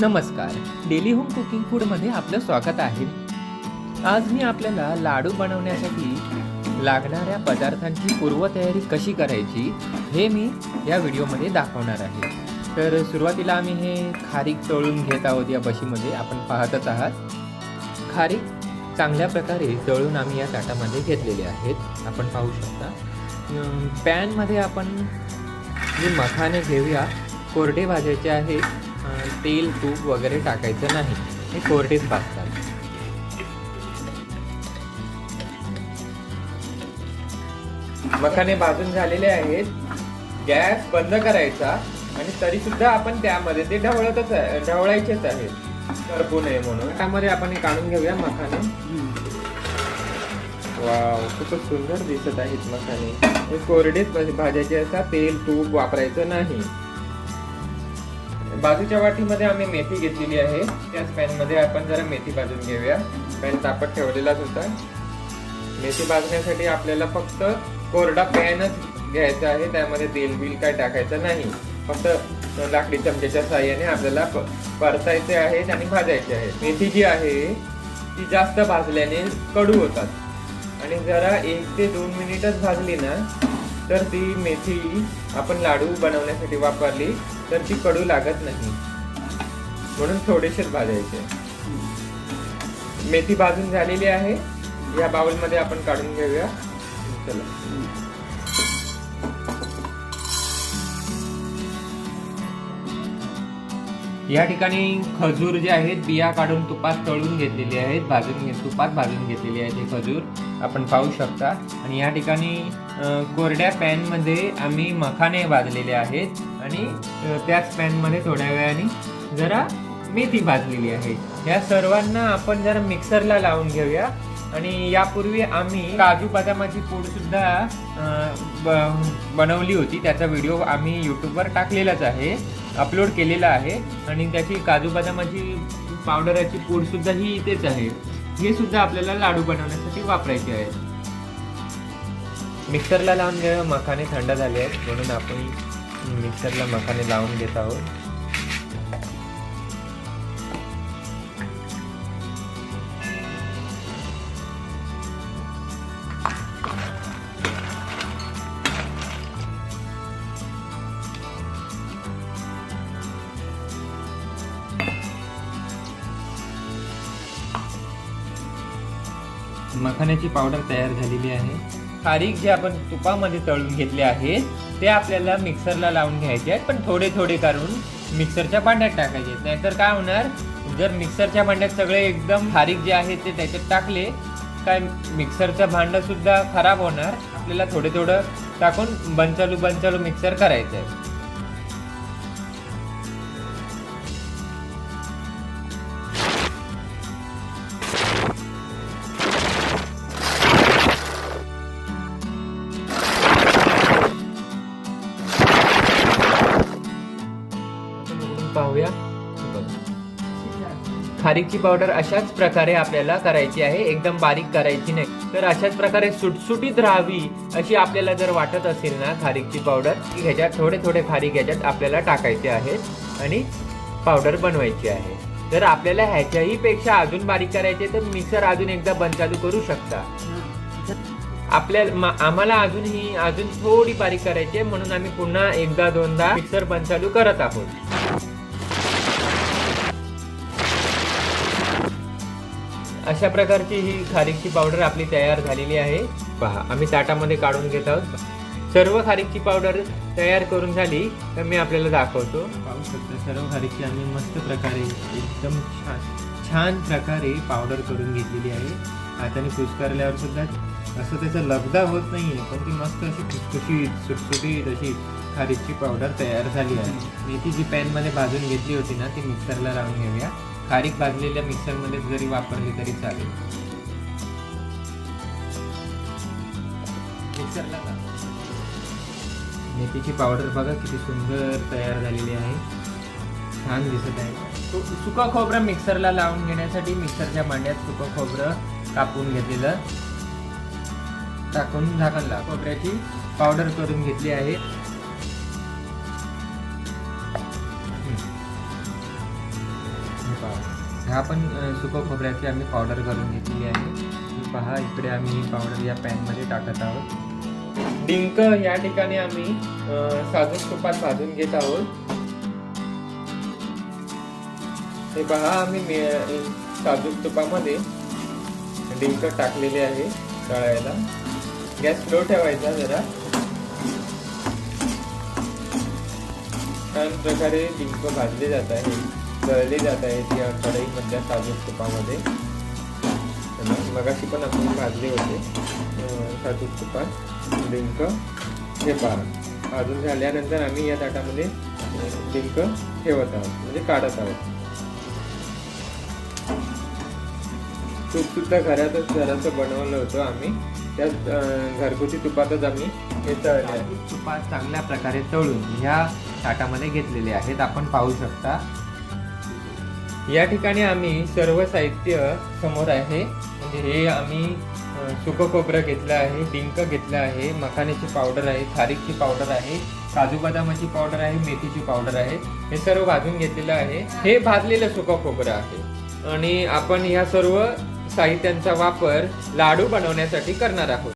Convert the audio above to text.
नमस्कार. Daily home cooking फूडमध्ये आपलं स्वागत आहे. आज मी आपल्याला लाडू बनवण्यासाठी लागणाऱ्या पदार्थांची पूर्वतयारी कशी करायची हे मी या व्हिडिओमध्ये दाखवणार आहे. तर सुरुवातीला आम्ही हे खारीक तळून घेत आहोत या बशीमध्ये. आपण पाहतच आहात. खारीक चांगल्या प्रकारे तळून आम्ही या ताटामध्ये घेतलेले आहेत. आपण पाहू शकता. पॅनमध्ये आपण जे मखाने घेऊया कोरडे भाजायचे आहेत तेल तूप वगैरे टाकायचं नाही. हे कोरडेच भाजतात मखाने भाजून झालेले आहेत. गॅस बंद करायचा आणि तरी सुद्धा आपण त्यामध्ये ते ढवळतच आहे ढवळायचेच आहेत करपू नये म्हणून. त्यामध्ये आपण हे काढून घेऊया मखाने. वाव खूपच सुंदर दिसत आहेत मखाने. हे कोरडेच भाज्याचे असतात. तेल तूप वापरायचं नाही. बाजूच्या वाटीमध्ये आम्ही मेथी घेतलेली आहे. त्याच पॅनमध्ये आपण जरा मेथी भाजून घेऊया. पॅन तापत ठेवलेलाच होता. मेथी भाजण्यासाठी आपल्याला फक्त कोरडा पॅनच घ्यायचा आहे. त्यामध्ये तेल बिल काय टाकायचं नाही. फक्त लाकडी चमच्याच्या साह्याने आपल्याला प- परतायचे आहेत आणि भाजायचे आहेत. मेथी जी आहे ती जास्त भाजल्याने कडू होतात. आणि जरा एक ते दोन मिनिटच भाजली ना तर ती मेथी आपण लाडू बनवण्यासाठी वापरली तर ती कडू लागत नाही. म्हणून थोडेसेच भाजायचे. मेथी भाजून झालेली आहे. या बाउलमध्ये आपण काढून घेऊया. चला. या ठिकाणी खजूर जे आहेत बिया काढून तुपात तळून घेतलेली आहेत भाजून घे तुपात भाजून घेतलेली आहेत हे खजूर. आपण पाहू शकता. आणि या ठिकाणी कोरड्या पॅनमध्ये आम्ही मखाने भाजलेले आहेत. आणि त्याच पॅनमध्ये थोड्या वेळाने जरा मेथी भाजलेली आहे. या सर्वांना आपण जरा मिक्सरला लावून घेऊया. आणि यापूर्वी आम्ही काजू बदामाची पूडसुद्धा ब- बनवली होती. त्याचा व्हिडिओ आम्ही यूट्यूबवर टाकलेलाच आहे. अपलोड केलेला आहे. आणि त्याची काजू बदामाची पावडराची पूड सुद्धा ही इथेच आहे. हे सुद्धा आपल्याला लाडू बनवण्यासाठी वापरायचे आहे. मिक्सरला लावून घ्या मखाने थंड झाले आहेत. म्हणून आपण मिक्सरला मखाने लावून घेत आहोत. मखाण्याची पावडर तयार झालेली आहे. खारीक जे आपण तुपामध्ये तळून घेतले आहेत ते आपल्याला मिक्सरला लावून घ्यायचे आहेत पण थोडे थोडे करून मिक्सरच्या भांड्यात टाकायचे आहेत. नाहीतर काय होणार जर मिक्सरच्या भांड्यात सगळे एकदम खारीक जे आहे ते त्याच्यात टाकले काय मिक्सरचं भांडंसुद्धा खराब होणार. आपल्याला थोडे थोडं टाकून बंचालू बंचालू मिक्सर करायचं आहे. खारीची पावडर अशाच प्रकारे आपल्याला करायची आहे. एकदम बारीक करायची नाही. तर अशाच प्रकारे सुटसुटीत राहावी अशी आपल्याला जर वाटत असेल ना खारीकची पावडर की ह्याच्यात थोडे थोडे खारीक ह्याच्यात आपल्याला टाकायचे आहेत आणि पावडर बनवायची आहे. जर आपल्याला ह्याच्याही पेक्षा अजून बारीक करायचे तर मिक्सर अजून एकदा बंद चालू करू शकता. आपल्या आम्हाला आम्हाला अजूनही अजून थोडी बारीक करायची आहे. म्हणून आम्ही पुन्हा एकदा दोनदा मिक्सर बंद चालू करत आहोत. अशा प्रकारची ही खारीकची पावडर आपली तयार झालेली आहे. पहा आम्ही ताटामध्ये काढून घेत आहोत. सर्व खारीकची पावडर तयार करून झाली तर मी आपल्याला दाखवतो. पाहू शकतो सर्व खारीकची आम्ही मस्त प्रकारे एकदम छान छान प्रकारे पावडर करून घेतलेली आहे. हाताने कुस्करल्यावर सुद्धा असं त्याचा लगदा होत नाही आहे पण ती मस्त अशी खुसखुशीत सुटसुटीत अशी खारीकची पावडर तयार झाली आहे. मेथी जी पॅनमध्ये भाजून घेतली होती ना ती मिक्सरला लावून घेऊया. खारीक भाजलेल्या मिक्सरमध्ये जरी वापरली तरी चालेल. मिक्सरला मेथीची पावडर बघा किती सुंदर तयार झालेली आहे. छान दिसत आहे. सुका खोबरं मिक्सरला लावून घेण्यासाठी मिक्सरच्या भांड्यात सुकं खोबरं कापून घेतलेलं. टाकून झाकणला खोबऱ्याची पावडर करून घेतली आहे. ह्या पण अ, सुकं खोबऱ्याची आम्ही पावडर करून घेतलेली आहे. पहा इकडे आम्ही ही पावडर या पॅनमध्ये टाकत आहोत. डिंक या ठिकाणी आम्ही साजूक तुपात भाजून घेत आहोत. हे पहा आम्ही साजूक तुपामध्ये डिंक टाकलेले आहे तळायला. गॅस स्लो ठेवायचा जरा. छान प्रकारे डिंक भाजले जात आहे. तळले जात आहेत या कढईमधल्या साजूक तुपामध्ये. मगाशी पण आपण भाजले होते. साजूक तुपात डिंक हे पहा. भाजून झाल्यानंतर आम्ही या ताटामध्ये डिंक ठेवत आहोत म्हणजे काढत आहोत. तूपसुद्धा घरातच घराचं बनवलं होतं आम्ही. त्या घरगुती तुपातच आम्ही हे तळले तुपात चांगल्या प्रकारे तळून ह्या ताटामध्ये घेतलेले आहेत. आपण पाहू शकता. या ठिकाणी आम्ही सर्व साहित्य समोर आहे. म्हणजे हे आम्ही सुकं खोबरं घेतलं आहे डिंक घेतलं आहे मखाण्याची पावडर आहे खारीकची पावडर आहे काजू बदामाची पावडर आहे मेथीची पावडर आहे. हे सर्व भाजून घेतलेलं आहे. हे भाजलेलं सुकं खोबरं आहे. आणि आपण ह्या सर्व साहित्यांचा वापर लाडू बनवण्यासाठी करणार आहोत.